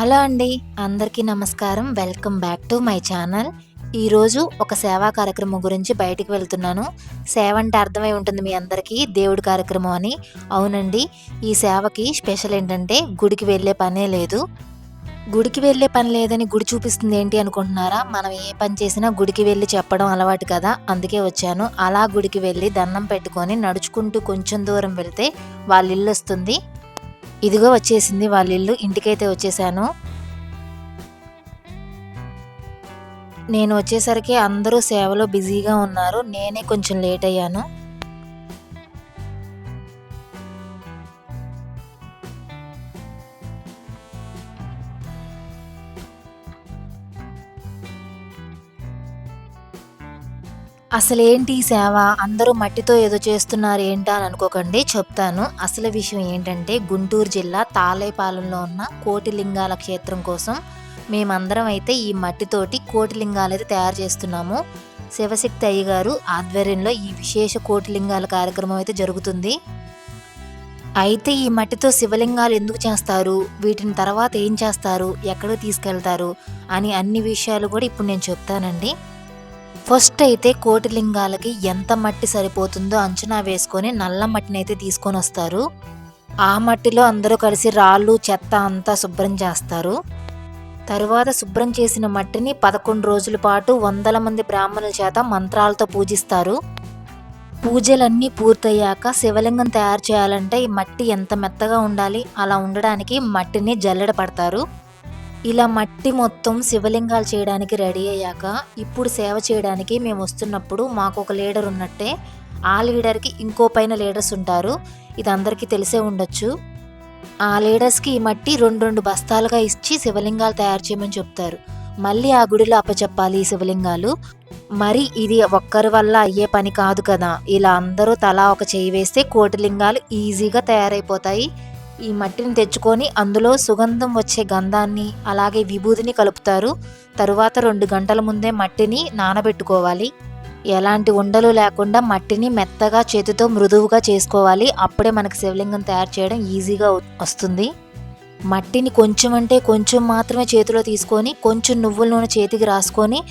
Hello అండి అందరికీ నమస్కారం. Welcome back to my channel. ఈరోజు ఒక సేవా కార్యక్రమం గురించి బయటికి వెళ్తున్నాను. సేవ అంటే అర్థమై ఉంటుంది మీ అందరికీ దేవుడి కార్యక్రమం అని. అవునండి ఈ సేవకి స్పెషల్ ఏంటంటే గుడికి వెళ్ళే పనే లేదు. గుడికి వెళ్ళే పని లేదని గుడి చూపిస్తుంది ఏంటి అనుకుంటున్నారా? మనం ఏ పని చేసినా గుడికి వెళ్ళి చెప్పడం అలవాటు కదా అందుకే వచ్చాను. అలా గుడికి వెళ్ళి దండం పెట్టుకొని నడుచుకుంటూ కొంచెం దూరం వెళ్తే వాళ్ళ ఇల్లు వస్తుంది. ఇదిగో వచ్చేసింది వాళ్ళ ఇల్లు ఇంటికైతే వచ్చేసాను. నేను వచ్చేసరికి అందరూ సేవలో బిజీగా ఉన్నారు నేనే కొంచెం లేట్ అయ్యాను. అసలేంటి సేవ? అందరూ మట్టితో ఏదో చేస్తున్నారు ఏంటా అని అనుకోకండి చెప్తాను. అసలు విషయం ఏంటంటే గుంటూరు జిల్లా తాళేపాలెంలో ఉన్న కోటిలింగాల క్షేత్రం కోసం మేమందరం అయితే ఈ మట్టితోటి కోటిలింగాలు అయితే తయారు చేస్తున్నాము. శివశక్తి అయ్య గారు ఆధ్వర్యంలో ఈ విశేష కోటిలింగాల కార్యక్రమం అయితే జరుగుతుంది. అయితే ఈ మట్టితో శివలింగాలు ఎందుకు చేస్తారు? వీటిని తర్వాత ఏం చేస్తారు? ఎక్కడికి తీసుకెళ్తారు? అని అన్ని విషయాలు కూడా ఇప్పుడు నేను చెప్తానండి. ఫస్ట్ అయితే కోటిలింగాలకి ఎంత మట్టి సరిపోతుందో అంచనా వేసుకొని నల్ల మట్టిని అయితే తీసుకొని వస్తారు. ఆ మట్టిలో అందరూ కలిసి రాళ్ళు చెత్త అంతా శుభ్రం చేస్తారు. తరువాత శుభ్రం చేసిన మట్టిని పదకొండు రోజుల పాటు వందల మంది బ్రాహ్మణుల చేత మంత్రాలతో పూజిస్తారు. పూజలన్నీ పూర్తయ్యాక శివలింగం తయారు చేయాలంటే ఈ మట్టి ఎంత మెత్తగా ఉండాలి అలా ఉండడానికి మట్టిని జల్లెడ పడతారు. ఇలా మట్టి మొత్తం శివలింగాలు చేయడానికి రెడీ అయ్యాక ఇప్పుడు సేవ చేయడానికి మేము వస్తున్నప్పుడు మాకు ఒక లీడర్ ఉన్నట్టే ఆ లీడర్కి ఇంకో పైన లీడర్స్ ఉంటారు. ఇది అందరికీ తెలిసే ఉండొచ్చు. ఆ లీడర్స్కి ఈ మట్టి రెండు రెండు బస్తాలుగా ఇచ్చి శివలింగాలు తయారు చేయమని చెప్తారు. మళ్ళీ ఆ గుడిలో అప్పచెప్పాలి ఈ శివలింగాలు. మరి ఇది ఒక్కరి వల్ల అయ్యే పని కాదు కదా. ఇలా అందరూ తలా ఒక చేయి వేస్తే కోటిలింగాలు ఈజీగా తయారైపోతాయి. ఈ మట్టిని తెచ్చుకొని అందులో సుగంధం వచ్చే గంధాన్ని అలాగే విభూదిని కలుపుతారు. తరువాత రెండు గంటల ముందే మట్టిని నానబెట్టుకోవాలి. ఎలాంటి ఉండలు లేకుండా మట్టిని మెత్తగా చేతితో మృదువుగా చేసుకోవాలి. అప్పుడే మనకు శివలింగం తయారు చేయడం ఈజీగా వస్తుంది. మట్టిని కొంచెం అంటే కొంచెం మాత్రమే చేతిలో తీసుకొని కొంచెం నువ్వుల నూనె చేతికి రాసుకొని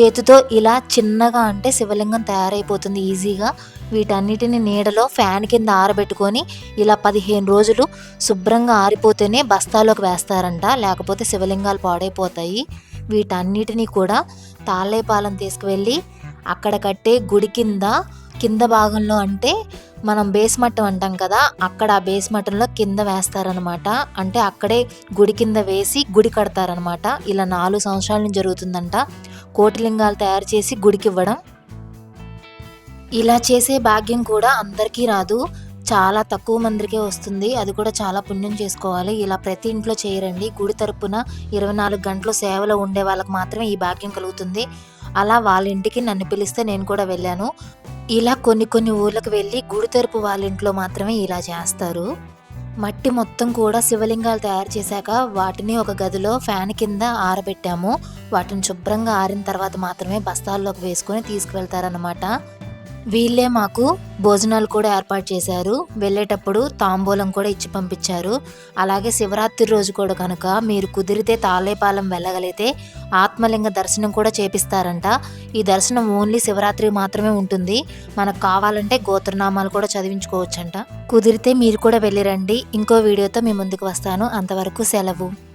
చేతితో ఇలా చిన్నగా అంటే శివలింగం తయారైపోతుంది ఈజీగా. వీటన్నిటిని నీడలో ఫ్యాన్ కింద ఆరబెట్టుకొని ఇలా పదిహేను రోజులు శుభ్రంగా ఆరిపోతేనే బస్తాలోకి వేస్తారంట. లేకపోతే శివలింగాలు పాడైపోతాయి. వీటన్నిటిని కూడా తాళ్ళేపాలెం తీసుకువెళ్ళి అక్కడ కట్టే గుడి కింద కింద భాగంలో అంటే మనం బేస్ మట్టం అంటాం కదా అక్కడ ఆ బేస్ మట్టంలో కింద వేస్తారనమాట. అంటే అక్కడే గుడి కింద వేసి గుడి కడతారనమాట. ఇలా నాలుగు సంవత్సరాల నుంచి జరుగుతుందంట. కోటిలింగాలు తయారు చేసి గుడికి ఇవ్వడం ఇలా చేసే భాగ్యం కూడా అందరికీ రాదు. చాలా తక్కువ మందికే వస్తుంది. అది కూడా చాలా పుణ్యం చేసుకోవాలి. ఇలా ప్రతి ఇంట్లో చేయరండి. గుడి తరపున ఇరవై నాలుగు గంటలు సేవలో ఉండే వాళ్ళకి మాత్రమే ఈ భాగ్యం కలుగుతుంది. అలా వాళ్ళ ఇంటికి నన్ను పిలిస్తే నేను కూడా వెళ్ళాను. ఇలా కొన్ని కొన్ని ఊర్లకు వెళ్ళి గుడి తరపు వాళ్ళ ఇంట్లో మాత్రమే ఇలా చేస్తారు. మట్టి మొత్తం కూడా శివలింగాలు తయారు చేశాక వాటిని ఒక గదిలో ఫ్యాన్ కింద ఆరబెట్టాము. వాటిని శుభ్రంగా ఆరిన తర్వాత మాత్రమే బస్తాల్లోకి వేసుకొని తీసుకువెళ్తారనమాట వీళ్ళే మాకు భోజనాలు కూడా ఏర్పాటు చేశారు. వెళ్ళేటప్పుడు తాంబూలం కూడా ఇచ్చి పంపించారు. అలాగే శివరాత్రి రోజు కూడా కనుక మీరు కుదిరితే తాళేపాలెం వెళ్ళగలిగితే ఆత్మలింగ దర్శనం కూడా చేపిస్తారంట. ఈ దర్శనం ఓన్లీ శివరాత్రి మాత్రమే ఉంటుంది. మనకు కావాలంటే గోత్రనామాలు కూడా చదివించుకోవచ్చంట. కుదిరితే మీరు కూడా వెళ్ళిరండి ఇంకో వీడియోతో మీ ముందుకు వస్తాను. అంతవరకు సెలవు.